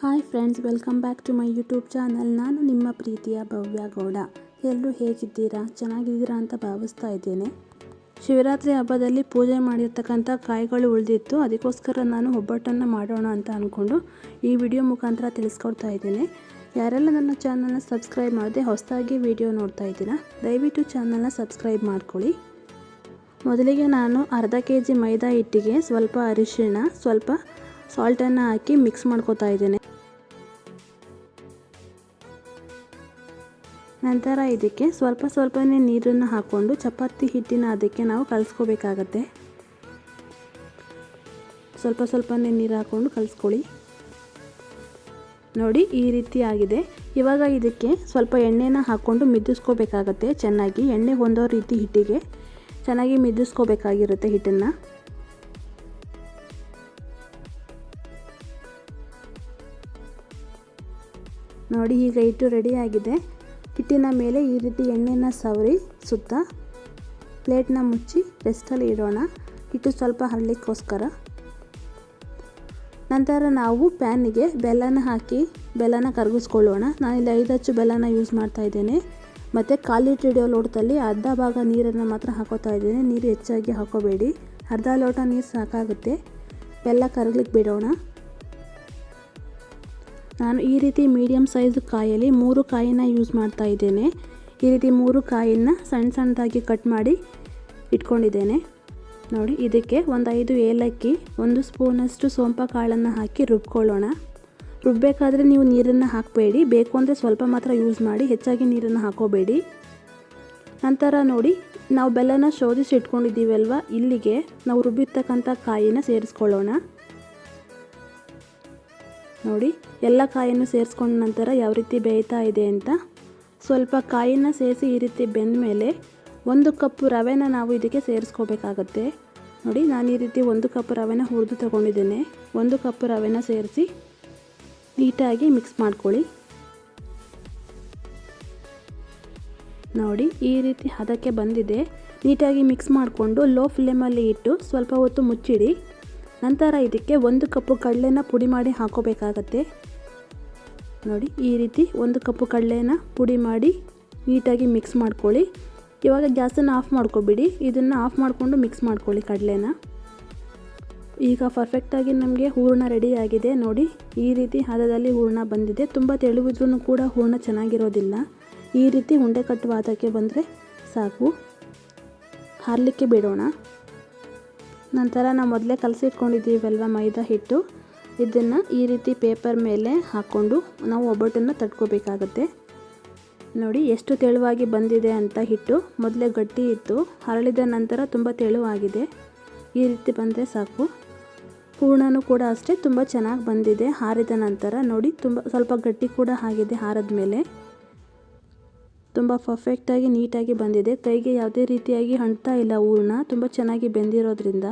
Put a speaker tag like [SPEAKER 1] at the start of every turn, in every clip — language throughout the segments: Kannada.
[SPEAKER 1] Hi friends, welcome back to my YouTube channel. ನಾನು ನಿಮ್ಮ ಪ್ರೀತಿಯ ಭವ್ಯ ಗೌಡ. ಎಲ್ಲರೂ ಹೇಗಿದ್ದೀರಾ? ಚೆನ್ನಾಗಿದ್ದೀರಾ ಅಂತ ಭಾವಿಸ್ತಾ ಇದ್ದೇನೆ. ಶಿವರಾತ್ರಿ ಹಬ್ಬದಲ್ಲಿ ಪೂಜೆ ಮಾಡಿರ್ತಕ್ಕಂಥ ಕಾಯಿಗಳು ಉಳಿದಿತ್ತು. ಅದಕ್ಕೋಸ್ಕರ ನಾನು ಒಬ್ಬಟ್ಟನ್ನು ಮಾಡೋಣ ಅಂತ ಅಂದ್ಕೊಂಡು ಈ ವಿಡಿಯೋ ಮುಖಾಂತರ ತಿಳಿಸ್ಕೊಡ್ತಾ ಇದ್ದೀನಿ. ಯಾರೆಲ್ಲ ನನ್ನ ಚಾನಲ್ನ ಸಬ್ಸ್ಕ್ರೈಬ್ ಮಾಡದೆ ಹೊಸದಾಗಿ ವಿಡಿಯೋ ನೋಡ್ತಾ ಇದ್ದೀರಾ, ದಯವಿಟ್ಟು ಚಾನಲ್ನ ಸಬ್ಸ್ಕ್ರೈಬ್ ಮಾಡ್ಕೊಳ್ಳಿ. ಮೊದಲಿಗೆ ನಾನು ಅರ್ಧ ಕೆ ಜಿ ಮೈದಾ ಹಿಟ್ಟಿಗೆ ಸ್ವಲ್ಪ ಅರಿಶಿಣ, ಸ್ವಲ್ಪ ಸಾಲ್ಟನ್ನು ಹಾಕಿ ಮಿಕ್ಸ್ ಮಾಡ್ಕೋತಾ ಇದ್ದೇನೆ. ನಂತರ ಇದಕ್ಕೆ ಸ್ವಲ್ಪ ಸ್ವಲ್ಪನೇ ನೀರನ್ನು ಹಾಕ್ಕೊಂಡು ಚಪಾತಿ ಹಿಟ್ಟಿನ ಅದಕ್ಕೆ ನಾವು ಕಲಸ್ಕೋಬೇಕಾಗತ್ತೆ. ಸ್ವಲ್ಪ ಸ್ವಲ್ಪನೇ ನೀರು ಹಾಕ್ಕೊಂಡು ಕಲಿಸ್ಕೊಳ್ಳಿ. ನೋಡಿ ಈ ರೀತಿ ಆಗಿದೆ. ಇವಾಗ ಇದಕ್ಕೆ ಸ್ವಲ್ಪ ಎಣ್ಣೆನ ಹಾಕ್ಕೊಂಡು ಮಿದ್ದಿಸ್ಕೋಬೇಕಾಗತ್ತೆ ಚೆನ್ನಾಗಿ. ಎಣ್ಣೆ ಹೊಂದೋ ರೀತಿ ಹಿಟ್ಟಿಗೆ ಚೆನ್ನಾಗಿ ಮಿದ್ದಿಸ್ಕೋಬೇಕಾಗಿರುತ್ತೆ ಹಿಟ್ಟನ್ನು. ನೋಡಿ, ಈಗ ಹಿಟ್ಟು ರೆಡಿಯಾಗಿದೆ ಹಿಟ್ಟಿನ ಮೇಲೆ ಈ ರೀತಿ ಎಣ್ಣೆನ ಸವರಿ ಸುತ್ತ ಪ್ಲೇಟ್ನ ಮುಚ್ಚಿ ರೆಸ್ಟಲ್ಲಿ ಇಡೋಣ. ಹಿಟ್ಟು ಸ್ವಲ್ಪ ಹರಳಿಕ್ಕೋಸ್ಕರ. ನಂತರ ನಾವು ಪ್ಯಾನಿಗೆ ಬೆಲ್ಲನ ಹಾಕಿ ಬೆಲ್ಲನ ಕರಗಿಸ್ಕೊಳ್ಳೋಣ. ನಾನಿಲ್ಲಿ ಐದು ಹಚ್ಚು ಬೆಲ್ಲನ ಯೂಸ್ ಮಾಡ್ತಾ ಇದ್ದೇನೆ. ಮತ್ತು ಖಾಲಿ ಲೀಟ್ರ್ ಹಿಡಿಯೋ ಲೋಟದಲ್ಲಿ ಅರ್ಧ ಭಾಗ ನೀರನ್ನು ಮಾತ್ರ ಹಾಕೋತಾ ಇದ್ದೇನೆ. ನೀರು ಹೆಚ್ಚಾಗಿ ಹಾಕೋಬೇಡಿ. ಅರ್ಧ ಲೋಟ ನೀರು ಸಾಕಾಗುತ್ತೆ. ಬೆಲ್ಲ ಕರಗ್ಲಿಕ್ಕೆ ಬಿಡೋಣ. ನಾನು ಈ ರೀತಿ ಮೀಡಿಯಮ್ ಸೈಜ್ ಕಾಯಲ್ಲಿ ಮೂರು ಕಾಯಿನ ಯೂಸ್ ಮಾಡ್ತಾ ಇದ್ದೇನೆ. ಈ ರೀತಿ ಮೂರು ಕಾಯಿನ ಸಣ್ಣ ಸಣ್ಣದಾಗಿ ಕಟ್ ಮಾಡಿ ಇಟ್ಕೊಂಡಿದ್ದೇನೆ. ನೋಡಿ, ಇದಕ್ಕೆ ಒಂದು ಐದು ಏಲಕ್ಕಿ, ಒಂದು ಸ್ಪೂನಷ್ಟು ಸೋಂಪ ಕಾಳನ್ನು ಹಾಕಿ ರುಬ್ಕೊಳ್ಳೋಣ. ರುಬ್ಬಬೇಕಾದ್ರೆ ನೀವು ನೀರನ್ನು ಹಾಕಬೇಡಿ. ಬೇಕು ಅಂದರೆ ಸ್ವಲ್ಪ ಮಾತ್ರ ಯೂಸ್ ಮಾಡಿ, ಹೆಚ್ಚಾಗಿ ನೀರನ್ನು ಹಾಕೋಬೇಡಿ. ನಂತರ ನೋಡಿ, ನಾವು ಬೆಲ್ಲನ ಶೋಧಿಸಿ ಇಟ್ಕೊಂಡಿದ್ದೀವಲ್ವ ಇಲ್ಲಿಗೆ ನಾವು ರುಬ್ಬಿರ್ತಕ್ಕಂಥ ಕಾಯಿನ ಸೇರಿಸ್ಕೊಳ್ಳೋಣ. ನೋಡಿ, ಎಲ್ಲ ಕಾಯನ್ನು ಸೇರಿಸ್ಕೊಂಡ ನಂತರ ಯಾವ ರೀತಿ ಬೇಯ್ತಾ ಇದೆ ಅಂತ. ಸ್ವಲ್ಪ ಕಾಯಿನ ಸೇರಿಸಿ ಈ ರೀತಿ ಬೆಂದ ಮೇಲೆ ಒಂದು ಕಪ್ ರವೆನ ನಾವು ಇದಕ್ಕೆ ಸೇರಿಸ್ಕೋಬೇಕಾಗತ್ತೆ. ನೋಡಿ, ನಾನು ಈ ರೀತಿ ಒಂದು ಕಪ್ ರವೆನ ಹುರಿದು ತಗೊಂಡಿದ್ದೇನೆ. ಒಂದು ಕಪ್ ರವೆನ ಸೇರಿಸಿ ನೀಟಾಗಿ ಮಿಕ್ಸ್ ಮಾಡ್ಕೊಳ್ಳಿ. ನೋಡಿ, ಈ ರೀತಿ ಹದಕ್ಕೆ ಬಂದಿದೆ. ನೀಟಾಗಿ ಮಿಕ್ಸ್ ಮಾಡಿಕೊಂಡು ಲೋ ಫ್ಲೇಮಲ್ಲಿ ಇಟ್ಟು ಸ್ವಲ್ಪ ಹೊತ್ತು ಮುಚ್ಚಿಡಿ. ನಂತರ ಇದಕ್ಕೆ ಒಂದು ಕಪ್ಪು ಕಡಲೆನ ಪುಡಿ ಮಾಡಿ ಹಾಕೋಬೇಕಾಗತ್ತೆ. ನೋಡಿ, ಈ ರೀತಿ ಒಂದು ಕಪ್ಪು ಕಡಲೆನ ಪುಡಿ ಮಾಡಿ ನೀಟಾಗಿ ಮಿಕ್ಸ್ ಮಾಡ್ಕೊಳ್ಳಿ. ಇವಾಗ ಗ್ಯಾಸನ್ನು ಆಫ್ ಮಾಡ್ಕೊಬಿಡಿ. ಇದನ್ನು ಆಫ್ ಮಾಡಿಕೊಂಡು ಮಿಕ್ಸ್ ಮಾಡ್ಕೊಳ್ಳಿ ಕಡಲೆನ. ಈಗ ಪರ್ಫೆಕ್ಟಾಗಿ ನಮಗೆ ಹೂರಣ ರೆಡಿಯಾಗಿದೆ ನೋಡಿ, ಈ ರೀತಿ ಹದದಲ್ಲಿ ಹೂರಣ ಬಂದಿದೆ. ತುಂಬ ತೆಳುವಿದ್ರೂ ಕೂಡ ಹೂರಣ ಚೆನ್ನಾಗಿರೋದಿಲ್ಲ. ಈ ರೀತಿ ಉಂಡೆ ಕಟ್ಟುವ ಹದಕ್ಕೆ ಬಂದರೆ ಸಾಕು. ಹಾರಲಿಕ್ಕೆ ಬಿಡೋಣ. ನಂತರ ನಾವು ಮೊದಲೇ ಕಲಸಿಟ್ಕೊಂಡಿದ್ದೀವಲ್ವ ಮೈದಾ ಹಿಟ್ಟು? ಇದನ್ನು ಈ ರೀತಿ ಪೇಪರ್ ಮೇಲೆ ಹಾಕ್ಕೊಂಡು ನಾವು ಒಬ್ಬಟ್ಟನ್ನು ತಟ್ಕೋಬೇಕಾಗತ್ತೆ. ನೋಡಿ, ಎಷ್ಟು ತೆಳುವಾಗಿ ಬಂದಿದೆ ಅಂತ ಹಿಟ್ಟು. ಮೊದಲೇ ಗಟ್ಟಿ ಇತ್ತು, ಹರಳಿದ ನಂತರ ತುಂಬ ತೆಳುವಾಗಿದೆ. ಈ ರೀತಿ ಬಂದರೆ ಸಾಕು. ಹೂರ್ಣನೂ ಕೂಡ ಅಷ್ಟೇ, ತುಂಬ ಚೆನ್ನಾಗಿ ಬಂದಿದೆ, ಹಾರಿದ ನಂತರ ನೋಡಿ, ತುಂಬ ಸ್ವಲ್ಪ ಗಟ್ಟಿ ಕೂಡ ಆಗಿದೆ ಹಾರದ ಮೇಲೆ ತುಂಬ ಪರ್ಫೆಕ್ಟಾಗಿ ನೀಟಾಗಿ ಬಂದಿದೆ. ಕೈಗೆ ಯಾವುದೇ ರೀತಿಯಾಗಿ ಅಂಟ್ತಾ ಇಲ್ಲ ಹೂರ್ಣ ತುಂಬ ಚೆನ್ನಾಗಿ ಬೆಂದಿರೋದ್ರಿಂದ.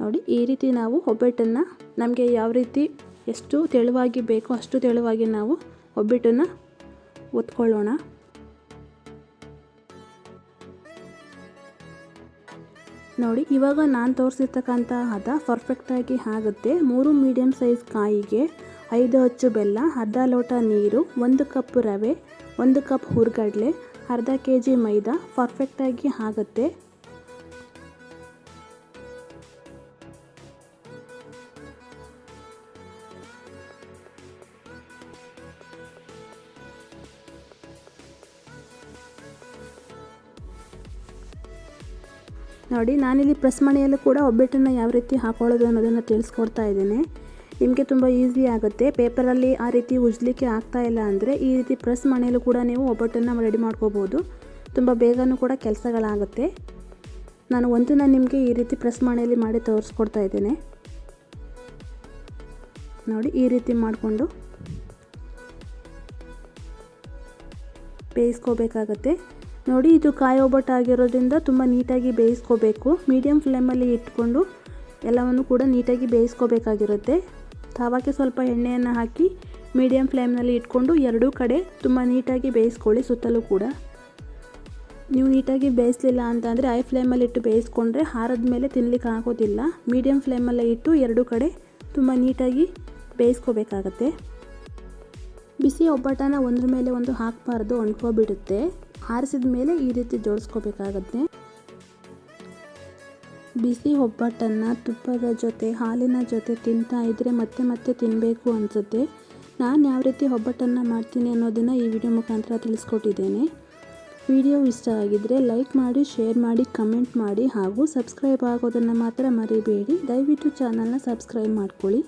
[SPEAKER 1] ನೋಡಿ, ಈ ರೀತಿ ನಾವು ಒಬ್ಬಟ್ಟನ್ನು ನಮಗೆ ಯಾವ ರೀತಿ ಎಷ್ಟು ತೆಳುವಾಗಿ ಬೇಕೋ ಅಷ್ಟು ತೆಳುವಾಗಿ ನಾವು ಒಬ್ಬಟ್ಟನ್ನು ಒತ್ಕೊಳ್ಳೋಣ. ನೋಡಿ, ಇವಾಗ ನಾನು ತೋರಿಸಿರ್ತಕ್ಕಂಥ ಹದ ಪರ್ಫೆಕ್ಟಾಗಿ ಆಗುತ್ತೆ. ಮೂರು ಮೀಡಿಯಮ್ ಸೈಜ್ ಕಾಯಿಗೆ ಐದು ಹಚ್ಚು ಬೆಲ್ಲ, ಅರ್ಧ ಲೋಟ ನೀರು, ಒಂದು ಕಪ್ ರವೆ ಒಂದು ಕಪ್ ಹುರ್ಗಡ್ಲೆ, ಅರ್ಧ ಕೆ ಜಿ ಮೈದಾ ಪರ್ಫೆಕ್ಟಾಗಿ ಆಗುತ್ತೆ. ನೋಡಿ, ನಾನಿಲ್ಲಿ ಪ್ರೆಸ್ ಮಣಿಯಲ್ಲೂ ಕೂಡ ಒಬ್ಬಟ್ಟನ್ನು ಯಾವ ರೀತಿ ಹಾಕೊಳ್ಳೋದು ಅನ್ನೋದನ್ನು ತಿಳಿಸ್ಕೊಡ್ತಾ ಇದ್ದೇನೆ. ನಿಮಗೆ ತುಂಬ ಈಸಿ ಆಗುತ್ತೆ. ಪೇಪರಲ್ಲಿ ಆ ರೀತಿ ಉಜ್ಲಿಕ್ಕೆ ಆಗ್ತಾ ಇಲ್ಲ ಅಂದರೆ ಈ ರೀತಿ ಪ್ರೆಸ್ ಮನೆಯಲ್ಲೂ ಕೂಡ ನೀವು ಒಬ್ಬಟ್ಟನ್ನು ರೆಡಿ ಮಾಡ್ಕೋಬೋದು. ತುಂಬ ಬೇಗನೂ ಕೂಡ ಕೆಲಸಗಳಾಗುತ್ತೆ. ನಾನು ಒಂದನ್ನು ನಿಮಗೆ ಈ ರೀತಿ ಪ್ರೆಸ್ ಮನೆಯಲ್ಲಿ ಮಾಡಿ ತೋರಿಸ್ಕೊಡ್ತಾ ಇದ್ದೇನೆ. ನೋಡಿ, ಈ ರೀತಿ ಮಾಡಿಕೊಂಡು ಬೇಯಿಸ್ಕೋಬೇಕಾಗತ್ತೆ. ನೋಡಿ, ಇದು ಕಾಯಿ ಒಬ್ಬಟ್ಟು ಆಗಿರೋದ್ರಿಂದ ತುಂಬ ನೀಟಾಗಿ ಬೇಯಿಸ್ಕೋಬೇಕು. ಮೀಡಿಯಮ್ ಫ್ಲೇಮಲ್ಲಿ ಇಟ್ಕೊಂಡು ಎಲ್ಲವನ್ನು ಕೂಡ ನೀಟಾಗಿ ಬೇಯಿಸ್ಕೋಬೇಕಾಗಿರುತ್ತೆ. ತವಾಗೆ ಸ್ವಲ್ಪ ಎಣ್ಣೆಯನ್ನು ಹಾಕಿ ಮೀಡಿಯಂ ಫ್ಲೇಮ್ನಲ್ಲಿ ಇಟ್ಕೊಂಡು ಎರಡೂ ಕಡೆ ತುಂಬ ನೀಟಾಗಿ ಬೇಯಿಸ್ಕೊಳ್ಳಿ ಸುತ್ತಲೂ ಕೂಡ. ನೀವು ನೀಟಾಗಿ ಬೇಯಿಸಲಿಲ್ಲ ಅಂತಂದರೆ ಐ ಫ್ಲೇಮಲ್ಲಿ ಇಟ್ಟು ಬೇಯಿಸ್ಕೊಂಡ್ರೆ ಹಾರದ ಮೇಲೆ ತಿನ್ನಲಿಕ್ಕೆ ಆಗೋದಿಲ್ಲ. ಮೀಡಿಯಮ್ ಫ್ಲೇಮಲ್ಲೇ ಇಟ್ಟು ಎರಡೂ ಕಡೆ ತುಂಬ ನೀಟಾಗಿ ಬೇಯಿಸ್ಕೋಬೇಕಾಗತ್ತೆ. ಬಿಸಿ ಒಬ್ಬಟ್ಟನ ಒಂದ್ರ ಮೇಲೆ ಒಂದು ಹಾಕಬಾರ್ದು ಅಂಟ್ಕೊಬಿಡುತ್ತೆ. ಆರಿಸಿದ ಮೇಲೆ ಈ ರೀತಿ ಜೋಡಿಸ್ಕೋಬೇಕಾಗತ್ತೆ. ಬಿಸಿ ಒಬ್ಬಟ್ಟನ್ನು ತುಪ್ಪದ ಜೊತೆ, ಹಾಲಿನ ಜೊತೆ ತಿಂತಾ ಇದ್ದರೆ ಮತ್ತೆ ಮತ್ತೆ ತಿನ್ನಬೇಕು ಅನಿಸುತ್ತೆ. ನಾನು ಯಾವ ರೀತಿ ಒಬ್ಬಟ್ಟನ್ನು ಮಾಡ್ತೀನಿ ಅನ್ನೋದನ್ನು ಈ ವಿಡಿಯೋ ಮುಖಾಂತರ ತಿಳಿಸ್ಕೊಟ್ಟಿದ್ದೇನೆ. ವಿಡಿಯೋ ಇಷ್ಟ ಆಗಿದ್ದರೆ ಲೈಕ್ ಮಾಡಿ, ಶೇರ್ ಮಾಡಿ, ಕಮೆಂಟ್ ಮಾಡಿ ಹಾಗೂ ಸಬ್ಸ್ಕ್ರೈಬ್ ಆಗೋದನ್ನು ಮಾತ್ರ ಮರಿಬೇಡಿ. ದಯವಿಟ್ಟು ಚಾನಲ್ನ ಸಬ್ಸ್ಕ್ರೈಬ್ ಮಾಡ್ಕೊಳ್ಳಿ.